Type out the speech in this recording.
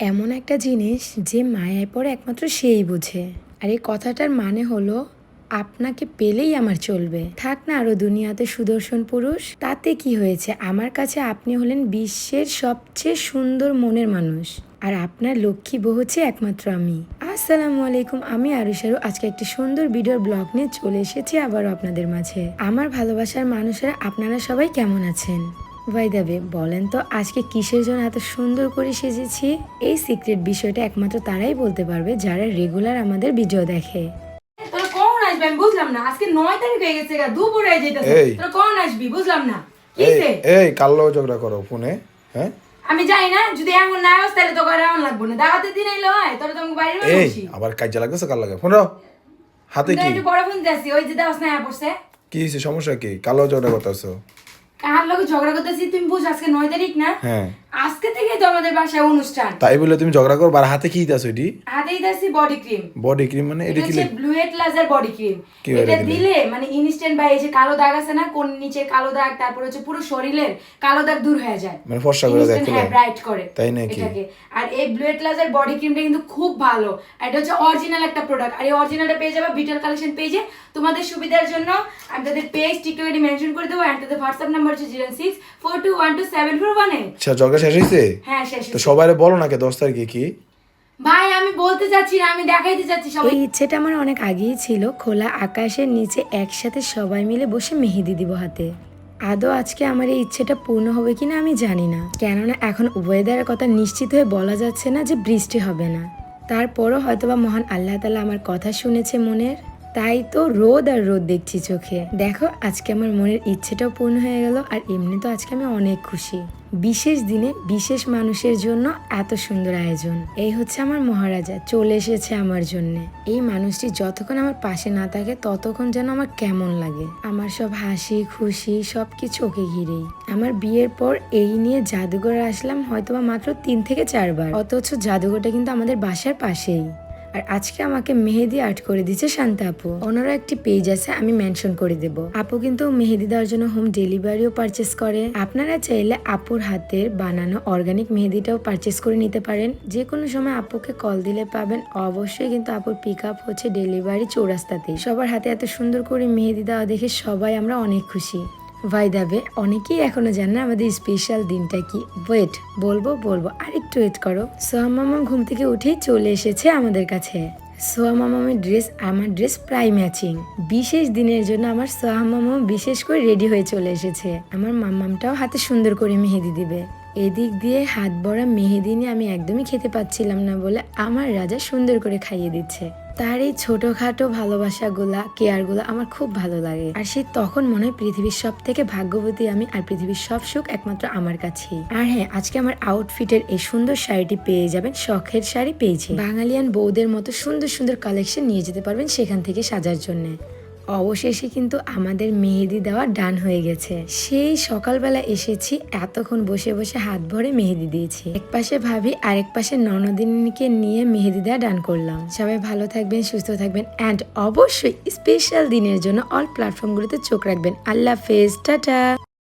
এমন একটা জিনিস যে মায়ায় পড়ে একমাত্র সেই বোঝে। আর এই কথাটার মানে হলো, আপনাকে পেলেই আমার চলবে। থাক না আরও দুনিয়াতে সুদর্শন পুরুষ, তাতে কি হয়েছে? আমার কাছে আপনি হলেন বিশ্বের সবচেয়ে সুন্দর মনের মানুষ। আর আপনার লক্ষ্মী বউ হচ্ছে একমাত্র আমি। আসসালামু আলাইকুম, আমি আরুষারু আজকে একটি সুন্দর ভিডিওর ব্লগ নিয়ে চলে এসেছি আবারও আপনাদের মাঝে। আমার ভালোবাসার মানুষেরা, আপনারা সবাই কেমন আছেন? ভাই দেবে বলেন তো আজকে কিসের জন্য এত সুন্দর করে সেজেছি? এই সিক্রেট বিষয়টা একমাত্র তারাই বলতে পারবে যারা রেগুলার আমাদের ভিডিও দেখে। তোরা কখন আসবি? আমি বুঝলাম না। আজকে নয় তারিখ হয়ে গেছে গা দুপুরে যেতেছে তোরা কখন আসবি? বুঝলাম না। এই এই কাল্লো ঝগড়া করো ফোনে হ্যাঁ? আমি যাই না যদি এমন না তাহলে এমন লাগবো না। দিন এলো হয় তোরা তো আমাকে বাইরে এই আবার কাজে লাগতেছে কাল লাগে। ফোন হাতে কি? একটু বড় ফোন ওই যে দাওয়াস না পড়ছে। কি হয়েছে সমস্যা কি? কালো ঝগড়া করতেছো? কার লোক ঝগড়া করতেছি তুমি বুঝ আজকে নয় তারিখ না? হ্যাঁ। আজকে থেকে তো আমাদের বাসায় অনুষ্ঠান। তাই বলে তুমি ঝগড়া করো আর হাতে কি দিতেছো এটি? হাতেই দিয়েছি বডি ক্রিম বডি ক্রিম মানে এটা এটা কি হচ্ছে ব্লুয়েট লাজার বডি ক্রিম এটা এটা দিলে? মানে ইনস্ট্যান্ট বা এই যে কালো দাগ আছে না কোন নিচে কালো দাগ তারপর হচ্ছে পুরো শরীরের কালো দাগ দূর হয়ে যায়। মানে ফর্সা করে দেয় হ্যাঁ ব্রাইট করে তাই নাকি? আর এই ব্লুয়েট লাজার বডি ক্রিমটা কিন্তু খুব ভালো। এটা হচ্ছে অরিজিনাল একটা প্রোডাক্ট আর এই অরিজিনালটা পেয়ে যাবে বিটার কালেকশন পেজে তোমাদের সুবিধার জন্য আমি তাদের পেজ টিকটক মেনশন করে দেবো। আর তাদের হোয়াটসঅ্যাপ নাম্বার হচ্ছে zero six four two one two seven four one eight আচ্ছা ঝগড়া শেষ হয়েছে হ্যাঁ শেষ তো সবাই বলো না কে দশ তারিখে কি? ভাই আমি বলতে চাচ্ছি না আমি দেখাইতে চাচ্ছি সবাই। এই ইচ্ছেটা আমার অনেক আগেই ছিল খোলা আকাশের নিচে একসাথে সবাই মিলে বসে মেহেদি দিব হাতে। আদৌ আজকে আমার এই ইচ্ছেটা পূর্ণ হবে কিনা আমি জানি না। কেননা এখন ওয়েদারের কথা নিশ্চিত হয়ে বলা যাচ্ছে না যে বৃষ্টি হবে না। তারপরও হয়তোবা মহান আল্লাহ তালা আমার কথা শুনেছে মনের। তাই তো রোদ আর রোদ দেখছি চোখে। দেখো আজকে আমার মনের ইচ্ছেটাও পূর্ণ হয়ে গেল আর এমনি তো আজকে আমি অনেক খুশি। বিশেষ দিনে বিশেষ মানুষের জন্য এত সুন্দর আয়োজন। এই হচ্ছে আমার মহারাজা, চলে এসেছে আমার জন্য। এই মানুষটি যতক্ষণ আমার পাশে না থাকে, ততক্ষণ যেন আমার কেমন লাগে। আমার সব হাসি, খুশি, সব কিছু ওকে ঘিরেই। আমার বিয়ের পর এই নিয়ে জাদুঘরে আসলাম হয়তোবা মাত্র তিন থেকে চারবার। অথচ জাদুঘরটা কিন্তু আমাদের বাসার পাশেই। আর আজকে আমাকে মেহেদি আর্ট করে দিচ্ছে শান্তা আপু। ওনারও একটি পেজ আছে, আমি মেনশন করে দেব। আপু কিন্তু মেহেদি দেওয়ার জন্য হোম ডেলিভারিও পারচেস করে। আপনারা চাইলে আপুর হাতের বানানো অর্গানিক মেহেদিটাও পারচেস করে নিতে পারেন। যে কোনো সময় আপুকে কল দিলে পাবেন। অবশ্যই কিন্তু আপুর পিক আপ হচ্ছে ডেলিভারি চৌরাস্তাতেই। সবার হাতে এত সুন্দর করে মেহেদি দেওয়া দেখে সবাই আমরা অনেক খুশি। ভাই দাবে অনেকেই এখনও জানে না আমাদের স্পেশাল দিনটা কি। ওয়েট বলব বলব আর একটু ওয়েট করো। সোহা মামা ঘুম থেকে উঠেই চলে এসেছে আমাদের কাছে। সোহা মামামের ড্রেস আমার ড্রেস প্রায় ম্যাচিং বিশেষ দিনের জন্য আমার সোহা মামা বিশেষ করে রেডি হয়ে চলে এসেছে। আমার মাম্মামটাও হাতে সুন্দর করে মেহেদি দিবে। এদিক দিয়ে হাত ভরা মেহেদি নিয়ে আমি একদমই খেতে পাচ্ছিলাম না বলে আমার রাজা সুন্দর করে খাইয়ে দিচ্ছে। তার এই ছোটখাটো ভালোবাসাগুলা, কেয়ারগুলো আমার খুব ভালো লাগে। আর সে তখন মনে হয় পৃথিবীর সব থেকে ভাগ্যবতী আমি আর পৃথিবীর সব সুখ একমাত্র আমার কাছেই। আর হ্যাঁ আজকে আমার আউটফিটের এই সুন্দর শাড়িটি পেয়ে যাবেন, শখের শাড়ি পেয়েছে। বাঙালিয়ান বৌদের মতো সুন্দর সুন্দর কালেকশন নিয়ে যেতে পারবেন সেখান থেকে সাজার জন্য। অবশেষে কিন্তু আমাদের মেহেদি দেওয়া ডান হয়ে গেছে। সেই সকালবেলা এসেছি, এতক্ষণ বসে বসে হাত ভরে মেহেদি দিয়েছি। এক পাশে ভাবি এক পাশে ননদিনীকে নিয়ে মেহেদি দেওয়া ডান করলাম। সবাই ভালো থাকবেন, সুস্থ থাকবেন অ্যান্ড অবশ্যই স্পেশাল দিনের জন্য অল প্ল্যাটফর্মগুলোতে চোখ রাখবেন। আল্লাহ ফেজ টাটা।